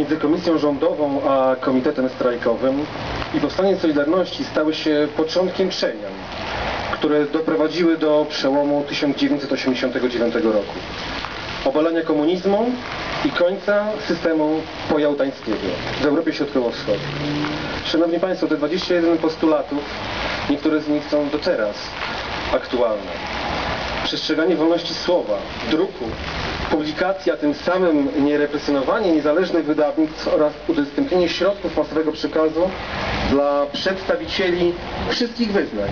między komisją rządową a komitetem strajkowym i powstanie Solidarności stały się początkiem przemian, które doprowadziły do przełomu 1989 roku. Obalenia komunizmu i końca systemu pojałtańskiego w Europie Środkowo-Wschodniej. Szanowni Państwo, te 21 postulatów, niektóre z nich są do teraz aktualne przestrzeganie wolności słowa, druku, publikacja, tym samym nierepresjonowanie niezależnych wydawnictw oraz udostępnienie środków masowego przekazu dla przedstawicieli wszystkich wyznań.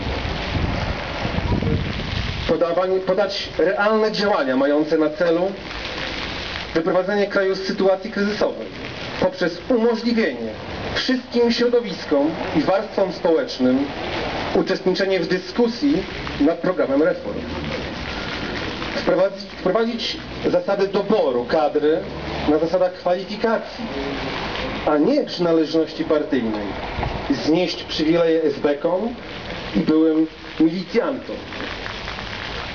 Podać realne działania mające na celu wyprowadzenie kraju z sytuacji kryzysowej poprzez umożliwienie wszystkim środowiskom i warstwom społecznym uczestniczenie w dyskusji nad programem reform wprowadzić, wprowadzić zasady doboru kadry na zasadach kwalifikacji, a nie przynależności partyjnej. Znieść przywileje SB-kom i byłym milicjantom.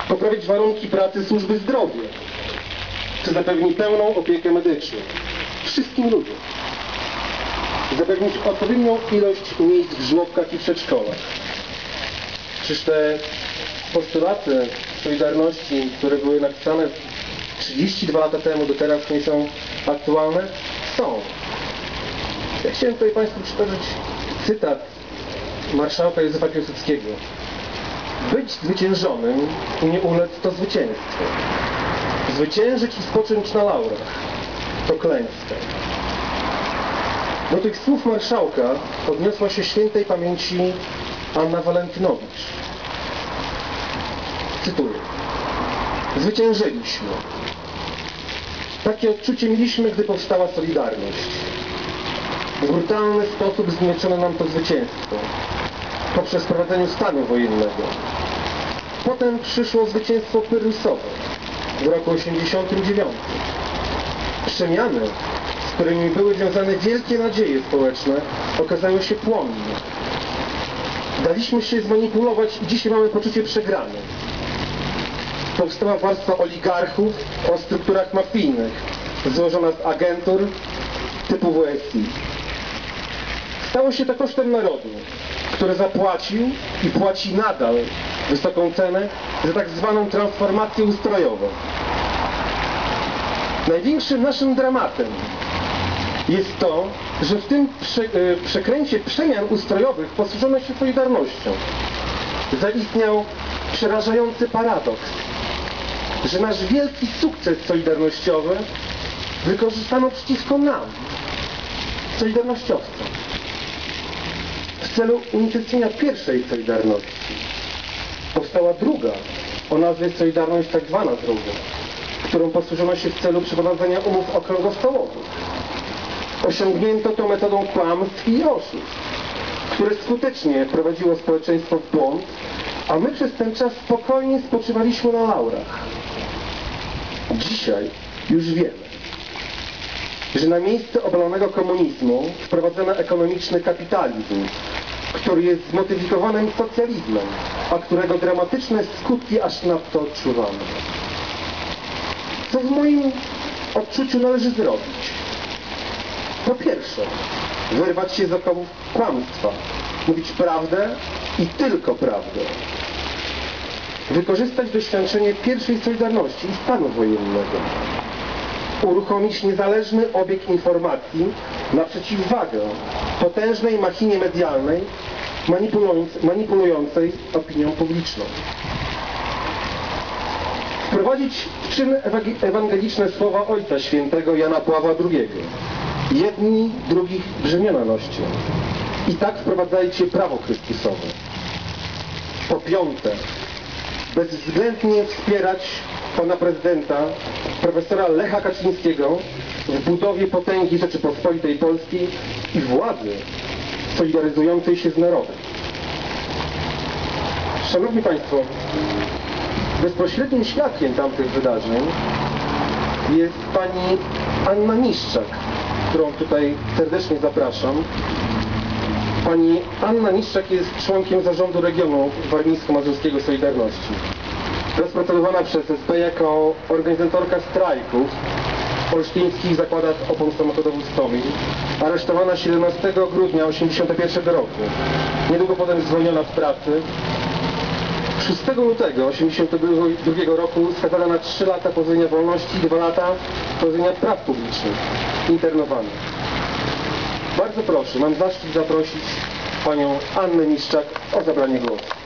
Poprawić warunki pracy służby zdrowia, co zapewni pełną opiekę medyczną wszystkim ludziom. Zapewnić odpowiednią ilość miejsc w żłobkach i przedszkolach. Czyż te postulaty Solidarności, które były napisane 32 lata temu, do teraz nie są aktualne? Są. Ja chciałem tutaj Państwu przytoczyć cytat marszałka Józefa Piłsudskiego. Być zwyciężonym i nie ulec to zwycięstwo. Zwyciężyć i spocząć na laurach to klęska. Do tych słów marszałka odniosła się świętej pamięci Anna Walentynowicz. Cytuję. Zwyciężyliśmy. Takie odczucie mieliśmy, gdy powstała Solidarność. W brutalny sposób znieczono nam to zwycięstwo poprzez prowadzenie stanu wojennego. Potem przyszło zwycięstwo pyrrusowe w roku 89. Przemiany, z którymi były związane wielkie nadzieje społeczne, okazały się płonne. Daliśmy się zmanipulować i dzisiaj mamy poczucie przegrany powstała warstwa oligarchów o strukturach mafijnych, złożona z agentur typu WSI. Stało się to kosztem narodu, który zapłacił i płaci nadal wysoką cenę za tak zwaną transformację ustrojową. Największym naszym dramatem jest to, że w tym prze, e, przekręcie przemian ustrojowych posłużono się Solidarnością. Zaistniał przerażający paradoks że nasz wielki sukces solidarnościowy wykorzystano przeciwko nam, solidarnościowcom, w celu unicestwienia pierwszej Solidarności. Powstała druga, o nazwie Solidarność tak zwana druga, którą posłużono się w celu przeprowadzenia umów okrągłostołowych. Osiągnięto to metodą kłamstw i oszustw, które skutecznie prowadziło społeczeństwo w błąd, a my przez ten czas spokojnie spoczywaliśmy na laurach. Dzisiaj już wiemy, że na miejsce obalonego komunizmu wprowadzono ekonomiczny kapitalizm, który jest zmodyfikowanym socjalizmem, a którego dramatyczne skutki aż nadto odczuwamy. Co w moim odczuciu należy zrobić? Po pierwsze, wyrwać się z okowów kłamstwa, mówić prawdę i tylko prawdę wykorzystać doświadczenie pierwszej Solidarności i stanu wojennego, uruchomić niezależny obieg informacji na przeciwwagę potężnej machinie medialnej manipulującej opinią publiczną. Wprowadzić w czyn ewangeliczne słowa Ojca Świętego Jana Pawła II. Jedni drugich brzemiona noście. I tak wprowadzajcie prawo Chrystusowe. Po piąte, bezwzględnie wspierać pana prezydenta, profesora Lecha Kaczyńskiego w budowie potęgi Rzeczypospolitej Polskiej i władzy solidaryzującej się z narodem. Szanowni Państwo, bezpośrednim świadkiem tamtych wydarzeń jest pani Anna Niszczak, którą tutaj serdecznie zapraszam. Pani Anna Niszczak jest członkiem zarządu regionu warmińsko-mazurskiego Solidarności. Rozpracowywana przez SP jako organizatorka strajków w olsztyńskich zakładach opon samochodowych. Aresztowana 17 grudnia 1981 roku. Niedługo potem zwolniona z pracy. 6 lutego 1982 roku skazana na 3 lata pozbawienia wolności i 2 lata pozbawienia praw publicznych. Internowana. Bardzo proszę, mam zaszczyt zaprosić panią Annę Miszczak o zabranie głosu.